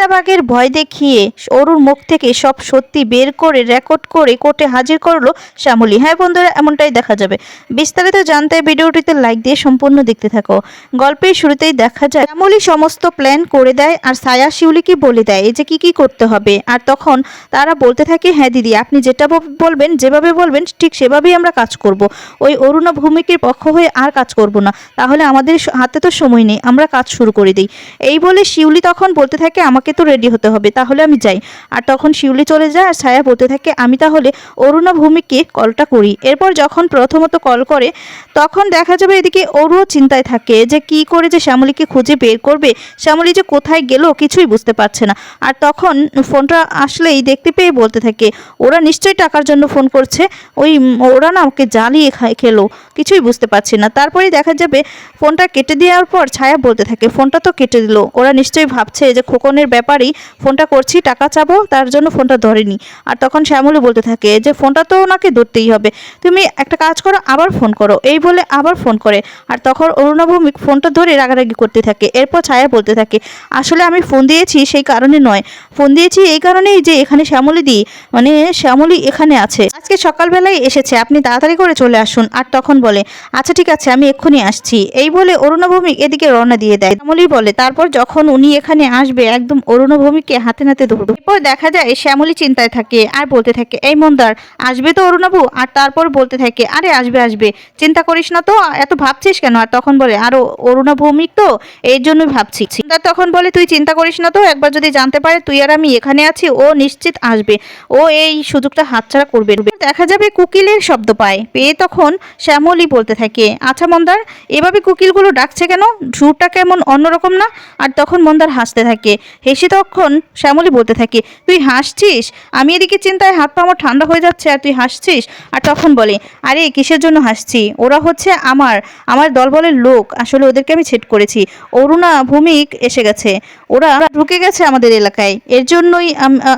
চিতাবাঘের ভয় দেখিয়ে অরুর মুখ থেকে সব সত্যি বের করে রেকর্ড করে কোর্টে হাজির করল শ্যামলী। হ্যাঁ বন্ধুরা, এমনটাই দেখা যাবে। বিস্তারিত জানতে ভিডিওটিতে লাইক দিয়ে সম্পূর্ণ দেখতে থাকো। গল্পের শুরুতেই দেখা যায়, শ্যামলি সমস্ত প্ল্যান করে দেয় আর সায়া শিউলিকে বলে দেয়, এই যে কি কি করতে হবে? আর তখন তারা বলতে থাকে হ্যাঁ দিদি, আপনি যেটা বলবেন, যেভাবে বলবেন, ঠিক সেভাবেই আমরা কাজ করব। ওই অরুণা ভূমিকের পক্ষ হয়ে আর কাজ করব না। তাহলে আমাদের হাতে তো সময় নেই, আমরা কাজ শুরু করে দিই। এই বলে শিউলি তখন বলতে থাকে, আমাকে তো রেডি হতে হবে, তাহলে আমি যাই। আর তখন শিউলি চলে যায় আর ছায়া বলতে থাকে, আমি তাহলে অরুণা ভূমিকে কলটা করি। এরপর যখন প্রথমত কল করে, তখন দেখা যাবে এদিকে অরুও চিন্তায় থাকে যে কি করে যে শ্যামলীকে খুঁজে বের করবে। শ্যামলী যে কোথায় গেল কিছুই বুঝতে পারছে না। আর তখন ফোনটা আসলেই দেখতে পেয়ে বলতে থাকে, ওরা নিশ্চয়ই টাকার জন্য ফোন করছে। ওই ওরা না ওকে জ্বালিয়ে খেলো। কিছুই বুঝতে পারছি না। তারপরে দেখা যাবে ফোনটা কেটে দেওয়ার পর ছায়া বলতে থাকে, ফোনটা তো কেটে দিল। ওরা নিশ্চয়ই ভাবছে যে খোকনের ব্যাপারেই ফোনটা করছি, টাকা চাবো, তার জন্য ফোনটা ধরেনি। আর তখন শ্যামলী বলতে থাকে যে, ফোনটা তো ওনাকে ধরতেই হবে। তুমি একটা কাজ করো, আবার ফোন করো। এই বলে আবার ফোন করে। আর তখন অরুণাভূমিক ফোনটা ধরে রাগারাগি করতে থাকে। এরপর ছায়া বলতে থাকে, আসলে আমি ফোন দিয়েছি, সেই কারণে নয়। ফোন দিয়েছি এই কারণেই যে, এখানে শ্যামলী দি মানে শ্যামলী এখানে আছে। আজকে সকালবেলায় এসেছে, আপনি তাড়াতাড়ি করে চলে আসুন। আর তখন বলে আচ্ছা ঠিক আছে, আমি এক্ষুনি আসছি। এই বলে অরুণভৌমিক এদিকে রওনা দিয়ে দেয়। শ্যামলী বলে, তারপর যখন উনি এখানে আসবে, একদম অরুণভৌমিককে হাতে নাতে ধরবে। এরপর দেখা যায় শ্যামলী চিন্তায় থাকে, আর বলতে থাকে, এই মন্দার, আসবে তো অরুণাবু? আর তারপর বলতে থাকে, আরে, আসবে আসবে। চিন্তা করিস না তো, এত ভাবছিস কেন? আর তখন বলে, আরও অরুণা ভৌমিক তো এই জন্যই ভাবছি। চিন্তা তখন বলে, তুই চিন্তা করিস না তো, একবার যদি জানতে পারে, তুই আর আমি এখানে আছি, ও নিশ্চিত আসবে। ও এই সুযোগটা হাতছাড়া করবে। দেখা যাবে, কুকিলের শব্দ পায়। পেয়ে তখন শ্যামলী বলতে থাকে আচ্ছা মন্দার, এভাবে কুকিলগুলো ডাকছে কেন? সুরটা কেমন অন্যরকম না? আর তখন মন্দার হাসতে থাকে, হেসে তখন শ্যামলী বলতে থাকে, তুই হাসছিস? আমি এদিকে চিন্তায় হাত পা আমার ঠান্ডা হয়ে যাচ্ছে আর তুই হাসছিস? আর তখন বলে, আরে, কিসের জন্য হাসছি? ওরা হচ্ছে আমার আমার দলবলের লোক। আসলে ওদেরকে আমি ছেট করেছি। অরুণা ভূমিক এসে গেছে। ওরা ঢুকে গেছে আমাদের এলাকায়। এর জন্যই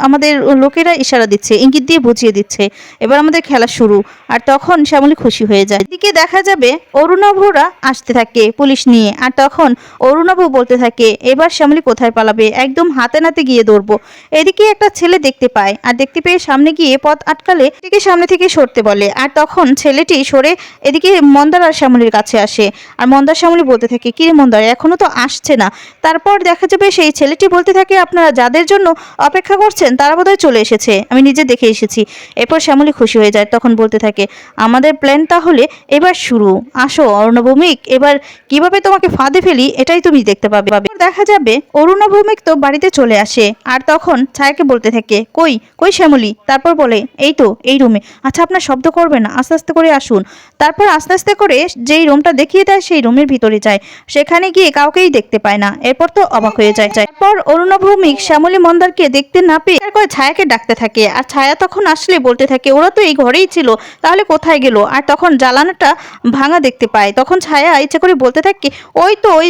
আমাদের লোকেরা ইশারা দিচ্ছে, ইঙ্গিত দিয়ে বুঝিয়ে দিচ্ছে। এবার আমাদের খেলা শুরু। আর তখন শ্যামলী খুশি হয়ে যায়। এদিকে দেখা যাবে অরুণাভরা আসতে থাকে পুলিশ নিয়ে। আর তখন অরুণাভু বলতে থাকে, এবার শ্যামলী কোথায় পালাবে? একদম হাতে নাতে গিয়ে দৌড়বো এদিকে একটা ছেলে দেখতে পায়। আর দেখতে পেয়ে সামনে গিয়ে পথ আটকালে এদিকে সামনে থেকে সরতে বলে। আর তখন ছেলেটি সরে এদিকে মন্দার আর শ্যামলীর কাছে আসে। আর মন্দার শ্যামলী বলতে থাকে কিরে মন্দার, এখনও তো আসছে না। তারপর দেখা যাবে সেই ছেলেটি বলতে থাকে, আপনারা যাদের জন্য অপেক্ষা করছেন, তারা বোধহয় চলে এসেছে। আমি নিজে দেখে এসেছি। এরপর শ্যামলী খুশি হয়ে যায়, তখন বলতে থাকে, আমাদের প্ল্যান তাহলে এবার শুরু। আসো, অরুণভৌমিক, এবার কীভাবে তোমাকে ফাঁদে ফেলি, এটাই তুমি দেখতে পাবে। দেখা যাবে, অরুণভৌমিক তো বাড়িতে চলে আসে। আর তখন ছায়াকে বলতে থাকে, কই কই শ্যামলী? তারপর বলে, এই তো, এই রুমে আচ্ছা আপনার শব্দ করবে না, আস্তে আস্তে করে আসুন। তারপর আস্তে আস্তে করে যেই রুমটা দেখিয়ে দেয়, সেই রুমের ভিতরে যায়। সেখানে গিয়ে কাউকেই দেখতে পায় না। এরপর তো অবাক হয়ে যায়। যায়। এরপর অরুণভৌমিক শ্যামলী মন্দারকে দেখতে না পেয়ে ছায়াকে ডাকতে থাকে। আর ছায়া তখন আসলে বলতে থাকে, ওরা তো এই ঘরেই ছিল, তাহলে কোথায় গেল? আর তখন জ্বালানাটা ভাঙা দেখতে পায়। তখন ছায়া ইচ্ছে করে বলতে থাকে, ওই তো ওই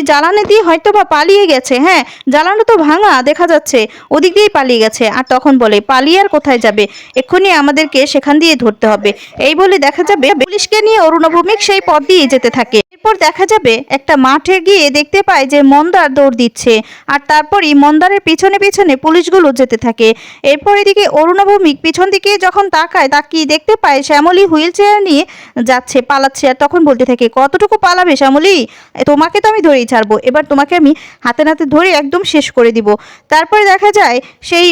দিয়ে হয়তো বা পালিয়ে গেছে হ্যাঁ জ্বালানো তো ভাঙা, দেখা যাচ্ছে, ওদিক দিয়েই পালিয়ে গেছে। আর তখন বলে, পালিয়ে আর কোথায় যাবে? এক্ষুনি আমাদেরকে সেখান দিয়ে ধরতে হবে। এই বলে দেখা যাবে, পুলিশকে নিয়ে অরুণভৌমিক সেই পথ দিয়ে যেতে থাকে। এরপর দেখা যাবে, একটা মাঠে গিয়ে দেখতে পায় যে মন্দার দৌড় দিচ্ছে। আর তারপরই মন্দারের পিছনে পিছনে পুলিশগুলো যেতে থাকে। এরপর এদিকে অরুণভৌমিক পিছন দিকে যখন তাকায়, তাকিয়ে দেখতে পায় শ্যামলী হুইল চেয়ার নিয়ে যাচ্ছে, পালাচ্ছে। আর তখন বলতে থাকে, কতটুকু পালাবে শ্যামলী? তোমাকে তো আমি ধরেই ছাড়বো। এবার তোমাকে আমি হাতে নাতে ধরে একদম শেষ করে দিব। তারপরে দেখা যায়, সেই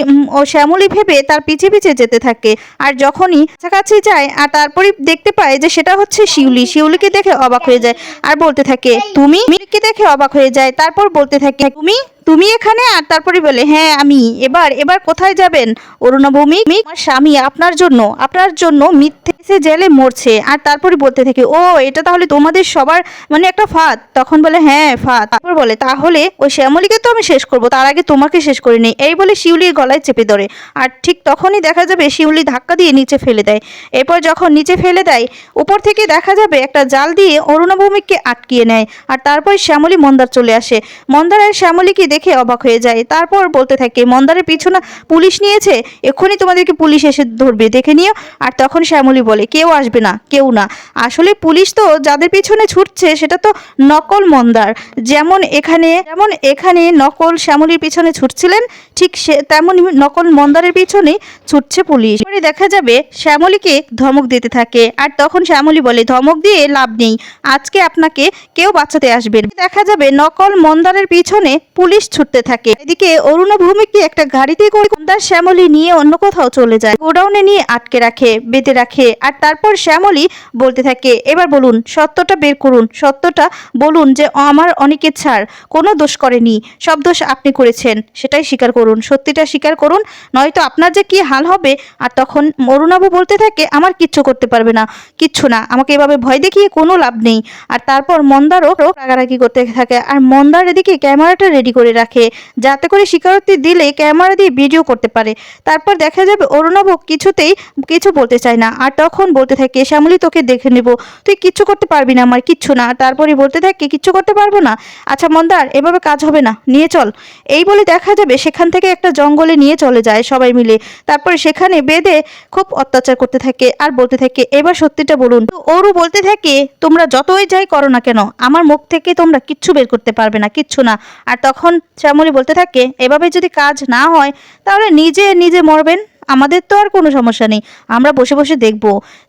শ্যামলী ভেবে তার পিছে পিছে যেতে থাকে। আর যখনই কাছাকাছি যায়, আর তারপরে দেখতে পায় যে সেটা হচ্ছে শিউলি। শিউলিকে দেখে অবাক হয়ে যায়। আর বলতে থাকে, তুমি? দেখে অবাক হয়ে যায়। তারপর বলতে থাকে, তুমি তুমি এখানে? আর তারপরে বলে হ্যাঁ আমি। এবার এবার কোথায় যাবেন? অরুণভূমি আমার স্বামী আপনার জন্য আপনার জন্য মিথ্যে সে জেলে মরছে। আর তারপরে বলতে থাকে, ও, এটা তাহলে তোমাদের সবার মানে একটা ফাঁদ। তখন বলে হ্যাঁ ফাঁদ। তারপর বলে, তাহলে ওই শ্যামলীকে তো আমি শেষ করব, তার আগে তোমাকে শেষ করে নেই। এই বলে শিউলির গলায় চেপে ধরে। আর ঠিক তখনই দেখা যাবে, শিউলি ধাক্কা দিয়ে নিচে ফেলে দেয়। এরপর যখন নিচে ফেলে দেয়, উপর থেকে দেখা যাবে, একটা জাল দিয়ে অরুণভৌমিককে আটকিয়ে নেয়। আর তারপর শ্যামলী মন্দার চলে আসে। মন্দার আর শ্যামলীকে দেখে দেখে অবাক হয়ে যায়। তারপর বলতে থাকে, মন্দারের পিছনে পুলিশ নিয়েছে? এক্ষুনি তোমাদেরকে পুলিশ এসে ধরবে, দেখে নিও। আর তখন শ্যামলী বলে, কেউ আসবে না, কেউ না। আসলে পুলিশ তো যাদের পিছনে ছুটছে, সেটা তো নকল মন্দার। যেমন এখানে যেমন এখানে নকল শ্যামলীর পিছনে ছুটছিলেন, ঠিক সে, তেমনই নকল মন্দারের পিছনে ছুটছে পুলিশ। এবারে দেখা যাবে, শ্যামলীকে ধমক দিতে থাকে। আর তখন শ্যামলী বলে, ধমক দিয়ে লাভ নেই। আজকে আপনাকে কেউ বাঁচাতে আসবেন দেখা যাবে, নকল মন্দারের পিছনে পুলিশ ছুটতে থাকে। এদিকে অরুণা ভূমিকে একটা গাড়িতে করে মন্দার শ্যামলী নিয়ে অন্য কোথাও চলে যায়। গোডাউনে নিয়ে আটকে রাখে, বেঁধে রাখে। আর তারপর শ্যামলী বলতে থাকে, এবার বলুন, সত্যটা বের করুন। সত্যটা বলুন যে, আমার অনেকের ছাড় কোনো দোষ করেনি। সব দোষ আপনি করেছেন। সেটাই স্বীকার করুন। সত্যিটা স্বীকার করুন। নয়তো আপনার যে কি হাল হবে। আর তখন অরুণাবু বলতে থাকে, আমার কিচ্ছু করতে পারবে না। কিচ্ছু না। আমাকে এভাবে ভয় দেখিয়ে কোনো লাভ নেই। আর তারপর মন্দারও রাগারাগি করতে থাকে। আর মন্দার এদিকে ক্যামেরাটা রেডি করে রাখে, যাতে করে স্বীকারোক্তি দিলে ক্যামেরা দিয়ে ভিডিও করতে পারে। তারপর দেখা যাবে অরুণাভ কিছুতেই কিছু বলতে চায় না, আর তখন বলতে থাকে, শ্যামলী, তোকে দেখে নেব। তুই কিচ্ছু করতে পারবি না আমার, কিচ্ছু না। তারপরে বলতে থাকে, কিচ্ছু করতে পারব না? আচ্ছা মন্দার, এভাবে কাজ হবে না, নিয়ে চল। এই বলে দেখা যাবে সেখান থেকে একটা জঙ্গলে নিয়ে চলে যায় সবাই মিলে। তারপরে সেখানে বেঁধে খুব অত্যাচার করতে থাকে আর বলতে থাকে, এবার সত্যিটা বলুন। ওরও বলতে থাকে, তোমরা যতই যাই করো না কেন, আমার মুখ থেকে তোমরা কিচ্ছু বের করতে পারবে না, কিচ্ছু না। আর তখন শ্যামলী বলতে থাকে এভাবে যদি কাজ না হয় তাহলে নিজে নিজে মরবেন। আমাদের তো আর কোনো সমস্যা নেই। আমরা বসে বসে দেখব।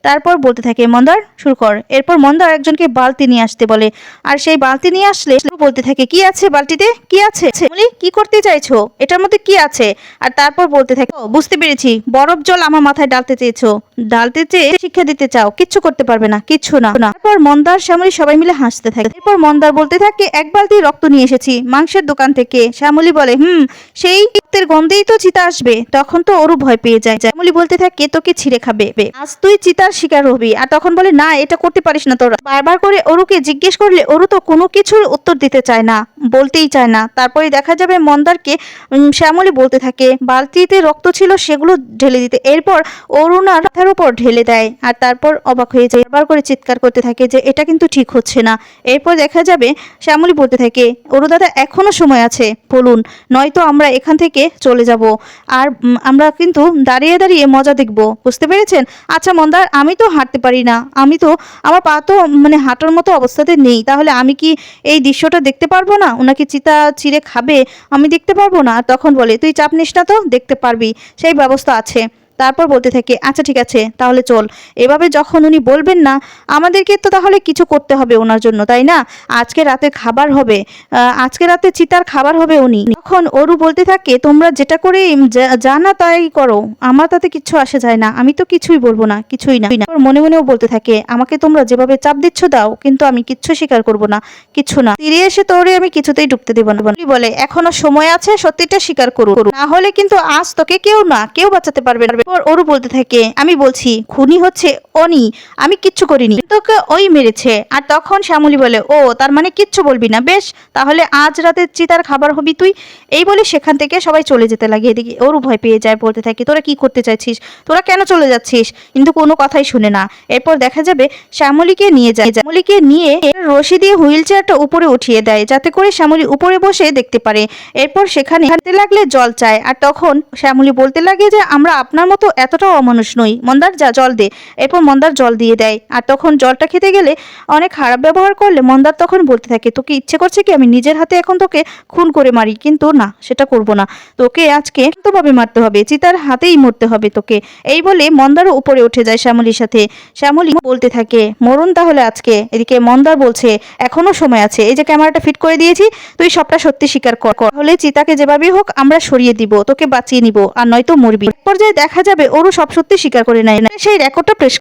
তারপর বলতে থাকে, মন্দার, শুরু কর। এরপর মন্দার একজনকে বালতি নিয়ে আসতে বলে। আর সেই বালতি নিয়ে আসলে বলতে থাকে, কি আছে বালতিতে? কি আছে? বলি কি করতে চাইছো? এটার মধ্যে কি আছে? আর তারপর বলতে থাকে বুঝতে পেরেছি। বরফ জল আমার মাথায় ডালতে চেয়েছো। ডালতে চেয়ে শিক্ষা দিতে চাও। কিচ্ছু করতে পারবে না, কিচ্ছু না। তারপর মন্দার শ্যামলী সবাই মিলে হাসতে থাকে। এরপর মন্দার বলতে থাকে, এক বালতি রক্ত নিয়ে এসেছি, মাংসের দোকান থেকে। শ্যামলী বলে, হুম, সেই রক্তের গন্ধেই তো চিতা আসবে। তখন তো ওরও ভয় পেয়ে যায়। শ্যামলী বলতে থাকে, তোকে ছিঁড়ে খাবে আজ তুই চিতার শিকার হবি। আর তখন বলে, না, এটা করতে পারিস না তোরা। বারবার করে অরুকে জিজ্ঞেস করলে অরু তো কোনো কিছুর উত্তর দিতে চায় না। বলতেই চায় না। তারপরে দেখা যাবে মন্দারকে শ্যামলী বলতে থাকে, বালতিতে রক্ত ছিল সেগুলো ঢেলে দিতে। এরপর অরুণার মাথার উপর ঢেলে দেয় আর তারপর অবাক হয়ে যায়। বারবার করে চিৎকার করতে থাকে যে, এটা কিন্তু ঠিক হচ্ছে না। এরপর দেখা যাবে শ্যামলী বলতে থাকে অরু দাদা, এখনও সময় আছে, বলুন, নয়তো আমরা এখান থেকে চলে যাব। আর আমরা কিন্তু দাঁড়িয়ে দাঁড়িয়ে মজা দেখব, বুঝতে পেরেছেন? আচ্ছা মন্দার, আমি তো হাঁটতে পারি না। আমি তো, আমার পা তো মানে হাঁটার মতো অবস্থাতে নেই। তাহলে আমি কি এই দৃশ্যটা দেখতে পারব না? ওনাকে চিতা চিড়ে খাবে, আমি দেখতে পারব না। তখন বলে, তুই চাপ নিস না তো, দেখতে পারবি। সেই ব্যবস্থা আছে। তারপর বলতে থাকে আচ্ছা ঠিক আছে, তাহলে চল। এভাবে যখন উনি বলবেন না, আমাদেরকে তো তাহলে কিছু করতে হবে ওনার জন্য, তাই না? আজকে রাতে খাবার হবে আজকে রাতে চিতার খাবার হবে উনি। তখন অরু বলতে থাকে, তোমরা যেটা করে যা- জানা তাই করো, আমার তাতে কিচ্ছু আসে যায় না, আমি তো কিছুই বলব না, কিছুই না। মনে মনেও বলতে থাকে, আমাকে তোমরা যেভাবে চাপ দিচ্ছ দাও, কিন্তু আমি কিচ্ছু স্বীকার করব না কিচ্ছু না। ফিরে এসে তোরে আমি কিছুতেই ঢুকতে দেবো না। বলে, এখনও সময় আছে, সত্যিটা স্বীকার করু। না হলে কিন্তু আজ তোকে কেউ না, কেউ বাঁচাতে পারবে না। এরপর ওরু বলতে থাকে, আমি বলছি, খুনি হচ্ছে অনি, আমি কিচ্ছু করিনি। তোকে ওই মেরেছে। আর তখন শ্যামলী বলে, ও, তার মানে কিচ্ছু বলবি না। বেশ, তাহলে আজ রাতে চিতার খাবার হবি তুই? এই বলে সেখান থেকে সবাই চলে যেতে লাগে। এদিকে ওরও ভয় পেয়ে যায়, বলতে থাকে, তোরা কি করতে চাইছিস? তোরা কেন চলে যাচ্ছিস? কিন্তু কোনো কথাই শুনে না। এরপর দেখা যাবে শ্যামলীকে নিয়ে যায়। শ্যামলীকে নিয়ে রশি দিয়ে হুইল চেয়ারটা উপরে উঠিয়ে দেয়, যাতে করে শ্যামলী উপরে বসে দেখতে পারে। এরপর সেখানে হাঁটতে লাগলে জল চায়। আর তখন শ্যামলী বলতে লাগে যে, আমরা আপনার মতো এতটাও অমানুষ নই। মন্দার যা জল দে। এরপর মন্দার জল দিয়ে দেয়। আর তখন জলটা খেতে গেলে অনেক খারাপ ব্যবহার করলে মন্দার তখন বলতে থাকে, তোকে ইচ্ছে করছে কি আমি নিজের হাতে এখন তোকে খুন করে মারি? কিন্তু না, সেটা করব না। তোকে আজকে ভাবে মারতে হবে। চিতার হাতেই মরতে হবে তোকে। এই বলে মন্দারও উপরে উঠে যায় শ্যামলীর সাথে। শ্যামলী বলতে থাকে, মরুন তাহলে আজকে? এদিকে মন্দার বলছে, এখনও সময় আছে। এই যে ক্যামেরাটা ফিট করে দিয়েছি, তুই সবটা সত্যি স্বীকার কর। তাহলে চিতাকে যেভাবেই হোক আমরা সরিয়ে দিব, তোকে বাঁচিয়ে নিব, আর নয়তো মরবি। পর্যায়ে দেখা যাবে ওরও সব সত্যি স্বীকার করে নেয় সেই রেকর্ডটা প্রেস